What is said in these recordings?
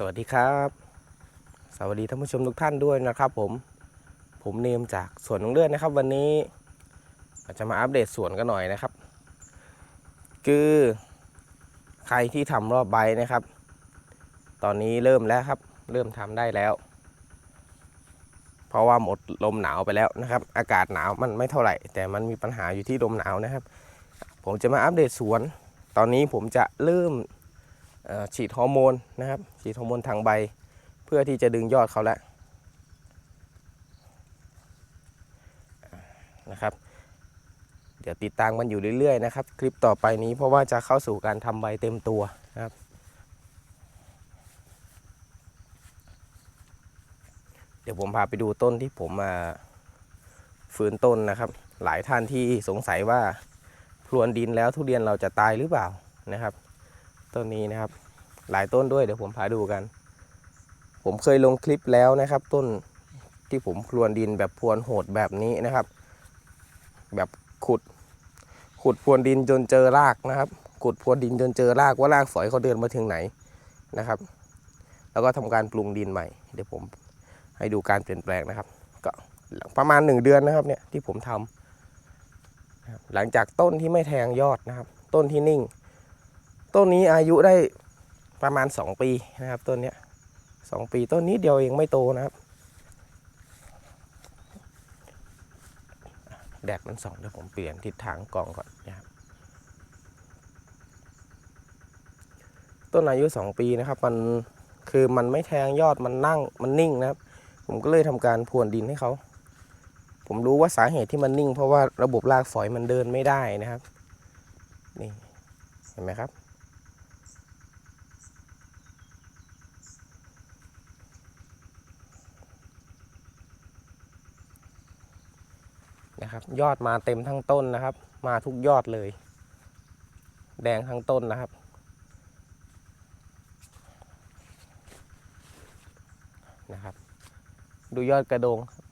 สวัสดีครับ สวัสดีท่านผู้ชมทุกท่านด้วยนะครับ ผม ผมเนมจากสวนน้องเลือดนะครับ วันนี้เราจะมาอัปเดตสวนกันหน่อยนะครับ คือใครที่ทำรอบใบนะครับ ตอนนี้เริ่มแล้วครับ เริ่มทำได้แล้ว เพราะว่าหมดลมหนาวไปแล้วนะครับ อากาศหนาวมันไม่เท่าไหร่ แต่มันมีปัญหาอยู่ที่ลมหนาวนะครับ ผมจะมาอัปเดตสวน ตอนนี้ผมจะเริ่ม ฉีดฮอร์โมนนะครับ ฉีดฮอร์โมนทางใบ เพื่อที่จะดึงยอดเขาแล้วนะครับ เดี๋ยวติดตามกันอยู่เรื่อยๆนะครับ คลิปต่อไปนี้เพราะว่าจะเข้าสู่การทำใบเต็มตัวนะครับ เดี๋ยวผมพาไปดูต้นที่ผมมาฟื้นต้นนะครับ หลายท่านที่สงสัยว่าพรวนดินแล้วทุเรียนเราจะตายหรือเปล่านะครับ ต้นนี้นะครับ หลายต้นด้วยเดี๋ยวผมพาดูกัน ผมเคยลงคลิปแล้วนะครับ ต้นที่ผมพรวนดินแบบพรวนโหดแบบนี้นะครับ แบบขุด ขุดพรวนดินจนเจอรากนะครับ ขุดพรวนดินจนเจอรากว่ารากฝอยเขาเดินมาถึงไหนนะครับ แล้วก็ทำการปรุงดินใหม่ เดี๋ยวผมให้ดูการเปลี่ยนแปลงนะครับ ก็ประมาณ 1 เดือนนะครับเนี่ยที่ผมทำนะครับหลังจากต้นที่ไม่แทงยอดนะครับ ต้นที่นิ่ง ต้นนี้อายุได้ประมาณ 2 ปีนะครับต้นนี้สองปีต้นนี้เดียวเองไม่โตนะครับ แดดมันส่องเดี๋ยวผมเปลี่ยนทิศทางกล่องก่อนนะครับต้นอายุ 2 ปีนะครับ มันคือมันไม่แทงยอดมันนั่งมันนิ่งนะครับ ผมก็เลยทำการพรวนดินให้เขาผมรู้ว่าสาเหตุที่มันนิ่ง เพราะว่าระบบรากฝอยมันเดินไม่ได้นะครับ นี่ เห็นไหมครับ นะครับ ยอดมาเต็มทั้งต้นนะครับ มาทุกยอดเลย แดงทั้งต้นนะครับ นะครับ ดูยอดกระโดงครับ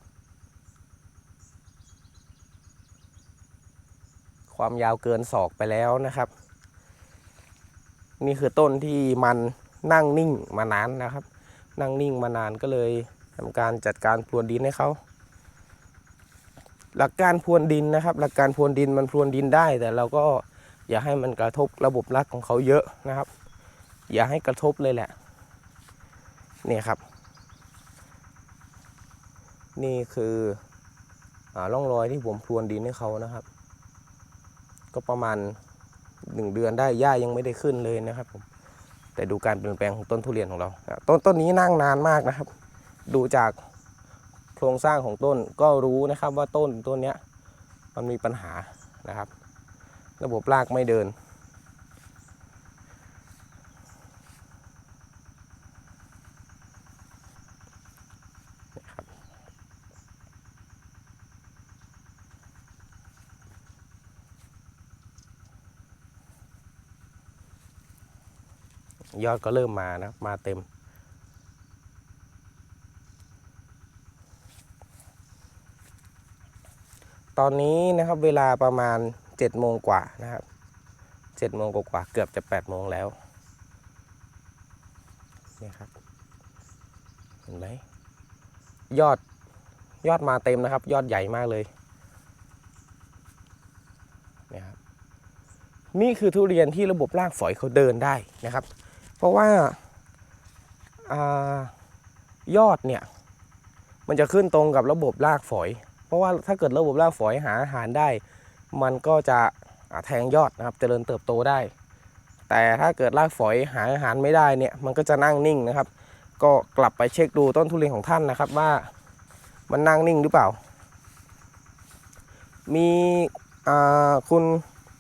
ความยาวเกินศอกไปแล้วนะครับ นี่คือต้นที่มันนั่งนิ่งมานานนะครับ นั่งนิ่งมานานก็เลยทำการจัดการพรวนดินให้เขา หลักการพรวนดินนะครับ หลักการพรวนดินมันพรวนดินได้ แต่เราก็อย่าให้มันกระทบระบบรากของเขาเยอะนะครับ อย่าให้กระทบเลยแหละนี่ครับ นี่คืออร่องรอยที่ผมพรวนดินให้เขานะครับ ก็ประมาณหนึ่งเดือนได้หญ้ายังไม่ได้ขึ้นเลยนะครับผมแต่ดูการเปลี่ยนแปลงของต้นทุเรียนของเรา ต้นต้นนี้นั่งนานมากนะครับ ดูจาก โครงสร้างของต้นก็รู้นะครับว่าต้นต้นนี้มันมีปัญหานะครับ ระบบรากไม่เดิน ยอดก็เริ่มมานะมาเต็ม ตอนนี้นะครับเวลาประมาณ7จ็ดโมงกว่านะครับเจ็ดโมงกว่าเกือบจะ8ปดโมงแล้วนี่ครับเห็นไหมยอดยอดมาเต็มนะครับ ยอดใหญ่มากเลยนี่ครับนี่คือทุเรียนที่ระบบรากฝอยเขาเดินได้นะครับ เพราะว่าอายอดเนี่ย มันจะขึ้นตรงกับระบบรากฝอย เพราะว่าถ้าเกิดระบบรากฝอยหาอาหารได้ มันก็จะแทงยอดนะครับเจริญเติบโตได้ แต่ถ้าเกิดรากฝอยหาอาหารไม่ได้เนี่ยมันก็จะนั่งนิ่งนะครับ ก็กลับไปเช็คดูต้นทุเรียนของท่านนะครับว่ามันนั่งนิ่งหรือเปล่า มีคุณ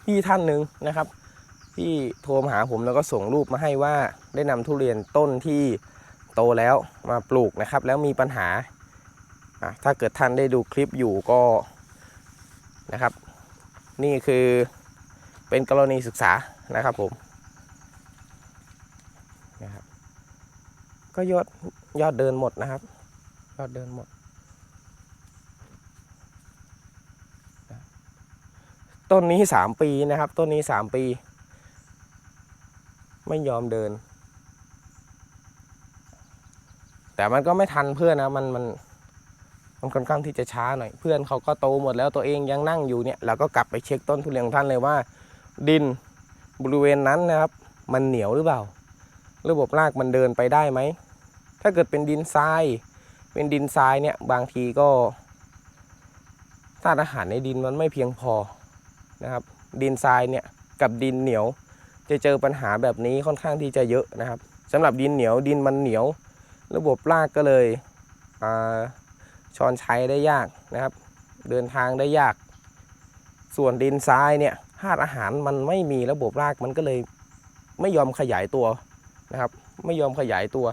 พี่ท่านหนึ่งนะครับที่โทรมาหาผมแล้วก็ส่งรูปมาให้ว่าได้นำทุเรียนต้นที่โตแล้วมาปลูกนะครับ แล้วมีปัญหา ถ้าเกิดท่านได้ดูคลิปอยู่ก็นะครับ นี่คือเป็นกรณีศึกษานะครับผมนะครับก็ยอดยอดเดินหมดนะครับ ยอดเดินหมด ต้นนี้สามปีนะครับ ต้นนี้สามปี ไม่ยอมเดิน แต่มันก็ไม่ทันเพื่อนนะมันมัน มันค่อนข้างที่จะช้าหน่อยเพื่อนเขาก็โตหมดแล้วตัวเองยังนั่งอยู่เนี่ยเราก็กลับไปเช็คต้นทุเรียนของท่านเลยว่า ดินบริเวณนั้นนะครับ มันเหนียวหรือเปล่า ระบบรากมันเดินไปได้ไหมถ้าเกิดเป็นดินทรายเป็นดินทรายเนี่ยบางทีก็ธาตุอาหารในดินมันไม่เพียงพอนะครับ ดินทรายเนี่ยกับดินเหนียว จะเจอปัญหาแบบนี้ค่อนข้างที่จะเยอะนะครับสำหรับดินเหนียวดินมันเหนียว ระบบรากก็เลยอ่า ช้อนใช้ได้ยากนะครับ เดินทางได้ยาก ส่วนดินทรายเนี่ยธาตุอาหารมันไม่มีระบบรากมันก็เลยไม่ยอมขยายตัวนะครับ ไม่ยอมขยายตัว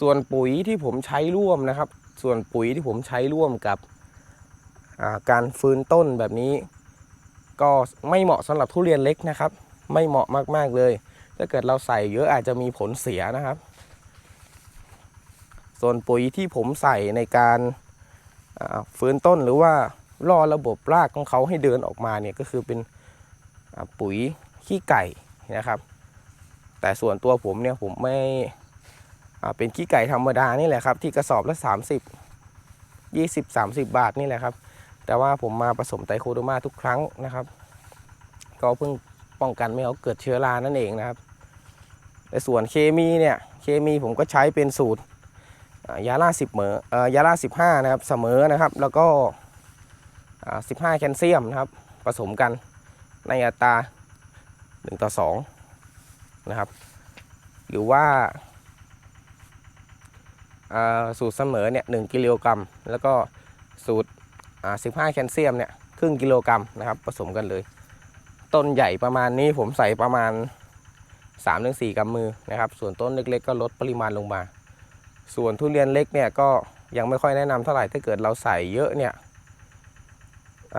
ส่วนปุ๋ยที่ผมใช้ร่วมนะครับ ส่วนปุ๋ยที่ผมใช้ร่วมกับาการฟื้นต้นแบบนี้ ก็ไม่เหมาะสำหรับทุเรียนเล็กนะครับ ไม่เหมาะมากๆเลย ถ้าเกิดเราใส่เยอะอาจจะมีผลเสียนะครับ ส่วนปุ๋ยที่ผมใส่ในการาฟื้นต้นหรือว่าล่อระบบรากของเขาให้เดินออกมาเนี่ยก็คือเป็นปุ๋ยขี้ไก่นะครับ แต่ส่วนตัวผมเนี่ยผมไม่ เป็นขี้ไก่ธรรมดานี่แหละครับ ที่กระสอบละ 30 20 30 บาทนี่แหละครับ แต่ว่าผมมาผสมไตโคโดมาทุกครั้งนะครับ ก็เพิ่งป้องกันไม่ให้เขาเกิดเชื้อรานั่นเองนะครับในส่วนเคมีเนี่ยเคมีผมก็ใช้เป็นสูตรยาล่า10เหมอยาล่า15นะครับเสมอนะครับ แล้วก็อ่า15แคลเซียมนะครับ ผสมกันในอัตรา1ต่อ2นะครับ หรือว่า สูตรเสมอเนี่ยหกิโลกรัม แล้วก็สูตรอ่า15แคลเซียมเนี่ยครึ่งกิโลกรัมนะครับผสมกันเลย ต้นใหญ่ประมาณนี้ผมใส่ประมาณ 3-4กำมือนะครับ ส่วนต้นเล็กๆ ก็ลดปริมาณลงมา ส่วนทุเรียนเล็กเนี่ยก็ยังไม่ค่อยแนะนำเท่าไหร่ถ้าเกิดเราใส่เยอะเนี่ยอ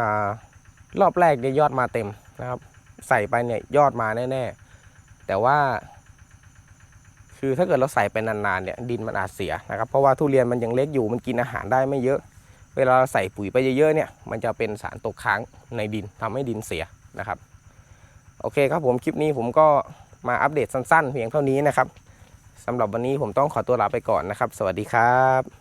รอบแรกเนี่ยยอดมาเต็มนะครับ ใส่ไปเนี่ยยอดมาแน่ๆแต่ว่า คือถ้าเกิดเราใส่ไปนานๆเนี่ยดินมันอาจเสียนะครับเพราะว่าทุเรียนมันยังเล็กอยู่มันกินอาหารได้ไม่เยอะ เวลาเราใส่ปุ๋ยไปเยอะๆเนี่ยมันจะเป็นสารตกค้างในดินทำให้ดินเสียนะครับโอเคครับผมคลิปนี้ผมก็มาอัปเดตสั้นๆ เพียงเท่านี้นะครับสำหรับวันนี้ผมต้องขอตัวลาไปก่อนนะครับ สวัสดีครับ